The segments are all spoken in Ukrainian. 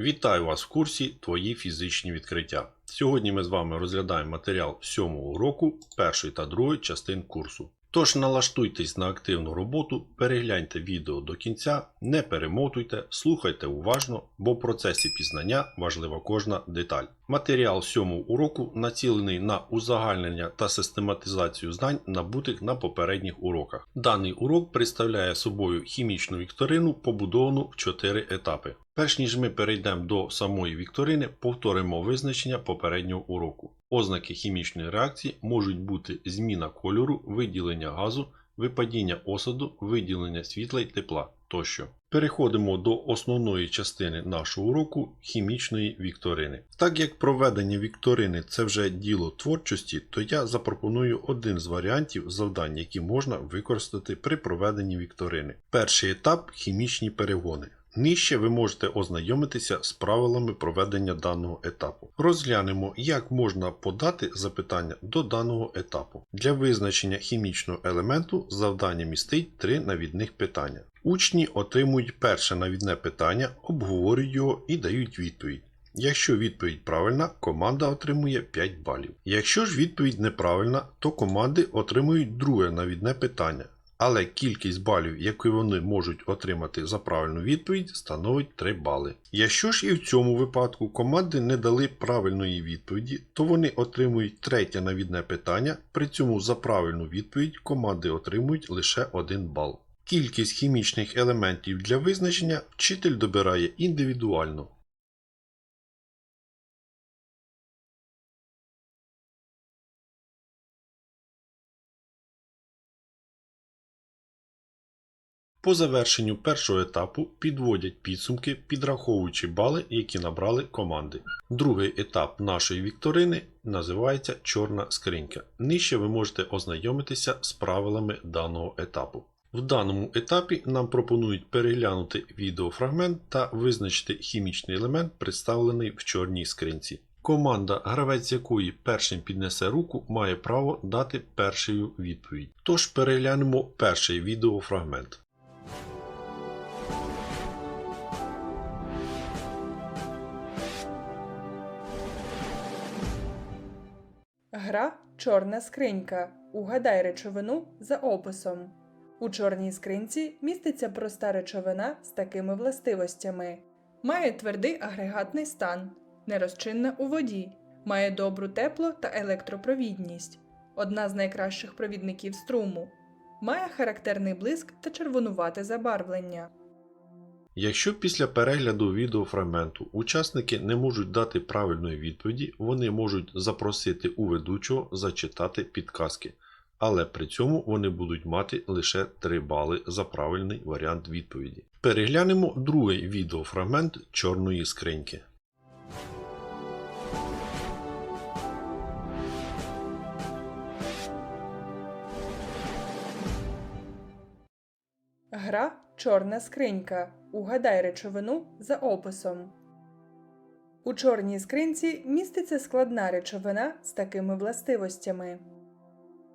Вітаю вас в курсі Твої фізичні відкриття. Сьогодні ми з вами розглядаємо матеріал 7 уроку першої та другої частин курсу. Тож налаштуйтесь на активну роботу, перегляньте відео до кінця, не перемотуйте, слухайте уважно, бо в процесі пізнання важлива кожна деталь. Матеріал 7 уроку націлений на узагальнення та систематизацію знань, набутих на попередніх уроках. Даний урок представляє собою хімічну вікторину, побудовану в 4 етапи. Перш ніж ми перейдемо до самої вікторини, повторимо визначення попереднього уроку. Ознаки хімічної реакції можуть бути зміна кольору, виділення газу, випадіння осаду, виділення світла й тепла тощо. Переходимо до основної частини нашого уроку хімічної вікторини. Так як проведення вікторини це вже діло творчості, то я запропоную один з варіантів завдань, які можна використати при проведенні вікторини. Перший етап хімічні перегони. Нижче ви можете ознайомитися з правилами проведення даного етапу. Розглянемо, як можна подати запитання до даного етапу. Для визначення хімічного елементу завдання містить три навідних питання. Учні отримують перше навідне питання, обговорюють його і дають відповідь. Якщо відповідь правильна, команда отримує 5 балів. Якщо ж відповідь неправильна, то команди отримують друге навідне питання. Але кількість балів, які вони можуть отримати за правильну відповідь, становить 3 бали. Якщо ж і в цьому випадку команди не дали правильної відповіді, то вони отримують третє навідне питання, при цьому за правильну відповідь команди отримують лише 1 бал. Кількість хімічних елементів для визначення вчитель добирає індивідуально. По завершенню першого етапу підводять підсумки, підраховуючи бали, які набрали команди. Другий етап нашої вікторини називається Чорна скринька. Нижче ви можете ознайомитися з правилами даного етапу. В даному етапі нам пропонують переглянути відеофрагмент та визначити хімічний елемент, представлений в чорній скринці. Команда, гравець якої першим піднесе руку, має право дати першою відповідь. Тож переглянемо перший відеофрагмент. Гра Чорна скринька. Угадай речовину за описом. У чорній скринці міститься проста речовина з такими властивостями. Має твердий агрегатний стан, нерозчинна у воді, має добру тепло та електропровідність, одна з найкращих провідників струму, має характерний блиск та червонувате забарвлення. Якщо після перегляду відеофрагменту учасники не можуть дати правильної відповіді, вони можуть запросити у ведучого зачитати підказки, але при цьому вони будуть мати лише 3 бали за правильний варіант відповіді. Переглянемо другий відеофрагмент чорної скриньки. Гра Чорна скринька. Угадай речовину за описом. У чорній скринці міститься складна речовина з такими властивостями.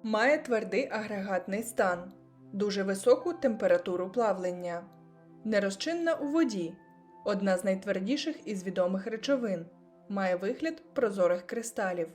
Має твердий агрегатний стан, дуже високу температуру плавлення, нерозчинна у воді, одна з найтвердіших із відомих речовин, має вигляд прозорих кристалів.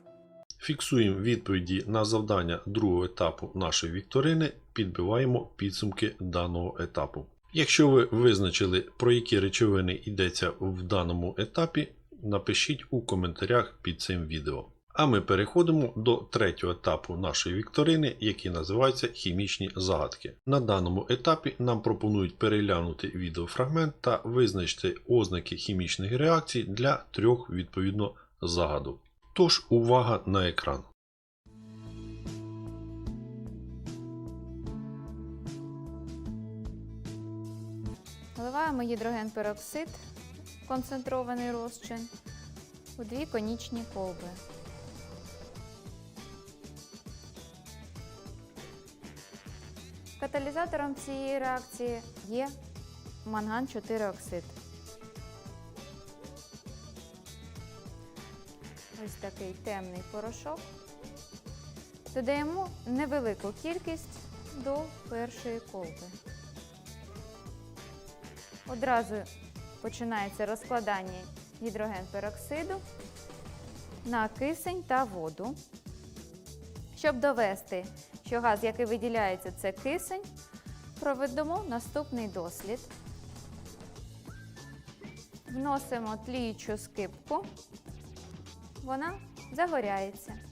Фіксуємо відповіді на завдання другого етапу нашої вікторини, підбиваємо підсумки даного етапу. Якщо ви визначили, про які речовини йдеться в даному етапі, напишіть у коментарях під цим відео. А ми переходимо до третього етапу нашої вікторини, який називається хімічні загадки. На даному етапі нам пропонують переглянути відеофрагмент та визначити ознаки хімічних реакцій для трьох відповідно загадок. Тож увага на екран. Вливаємо гідроген-пероксид, концентрований розчин, у дві конічні колби. Каталізатором цієї реакції є манган 4 оксид. Ось такий темний порошок. Додаємо невелику кількість до першої колби. Одразу починається розкладання гідрогенпероксиду на кисень та воду. Щоб довести, що газ, який виділяється, це кисень, проведемо наступний дослід. Вносимо тліючу скипку. Вона загоряється.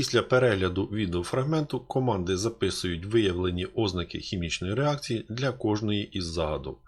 Після перегляду відеофрагменту команди записують виявлені ознаки хімічної реакції для кожної із загадок.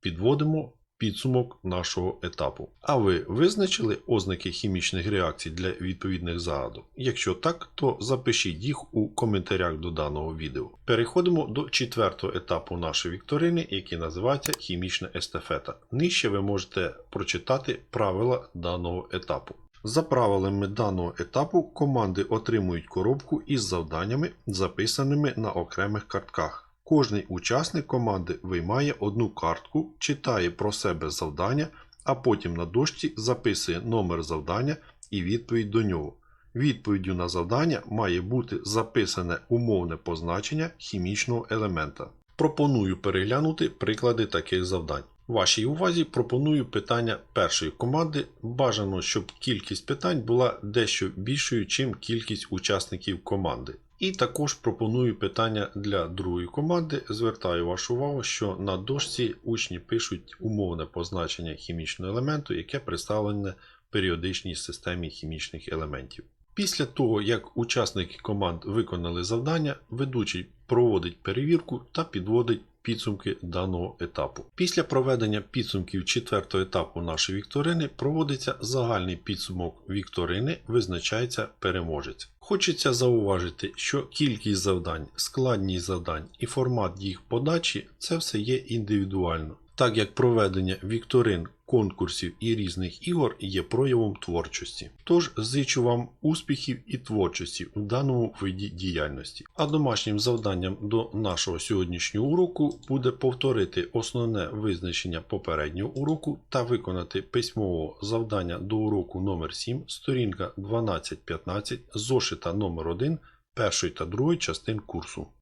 Підводимо підсумок нашого етапу. А ви визначили ознаки хімічних реакцій для відповідних загадок? Якщо так, то запишіть їх у коментарях до даного відео. Переходимо до четвертого етапу нашої вікторини, який називається хімічна естафета. Нижче ви можете прочитати правила даного етапу. За правилами даного етапу команди отримують коробку із завданнями, записаними на окремих картках. Кожний учасник команди виймає одну картку, читає про себе завдання, а потім на дошці записує номер завдання і відповідь до нього. Відповіддю на завдання має бути записане умовне позначення хімічного елемента. Пропоную переглянути приклади таких завдань. Вашій увазі пропоную питання першої команди. Бажано, щоб кількість питань була дещо більшою, чим кількість учасників команди. І також пропоную питання для другої команди. Звертаю вашу увагу, що на дошці учні пишуть умовне позначення хімічного елементу, яке представлене в періодичній системі хімічних елементів. Після того, як учасники команд виконали завдання, ведучий проводить перевірку та підводить підсумки даного етапу. Після проведення підсумків четвертого етапу нашої вікторини проводиться загальний підсумок вікторини, визначається переможець. Хочеться зауважити, що кількість завдань, складність завдань і формат їх подачі це все є індивідуально, так як проведення вікторин, конкурсів і різних ігор є проявом творчості. Тож зичу вам успіхів і творчості в даному виді діяльності. А домашнім завданням до нашого сьогоднішнього уроку буде повторити основне визначення попереднього уроку та виконати письмове завдання до уроку номер 7 сторінка 12-15 зошита номер 1 першої та другої частин курсу.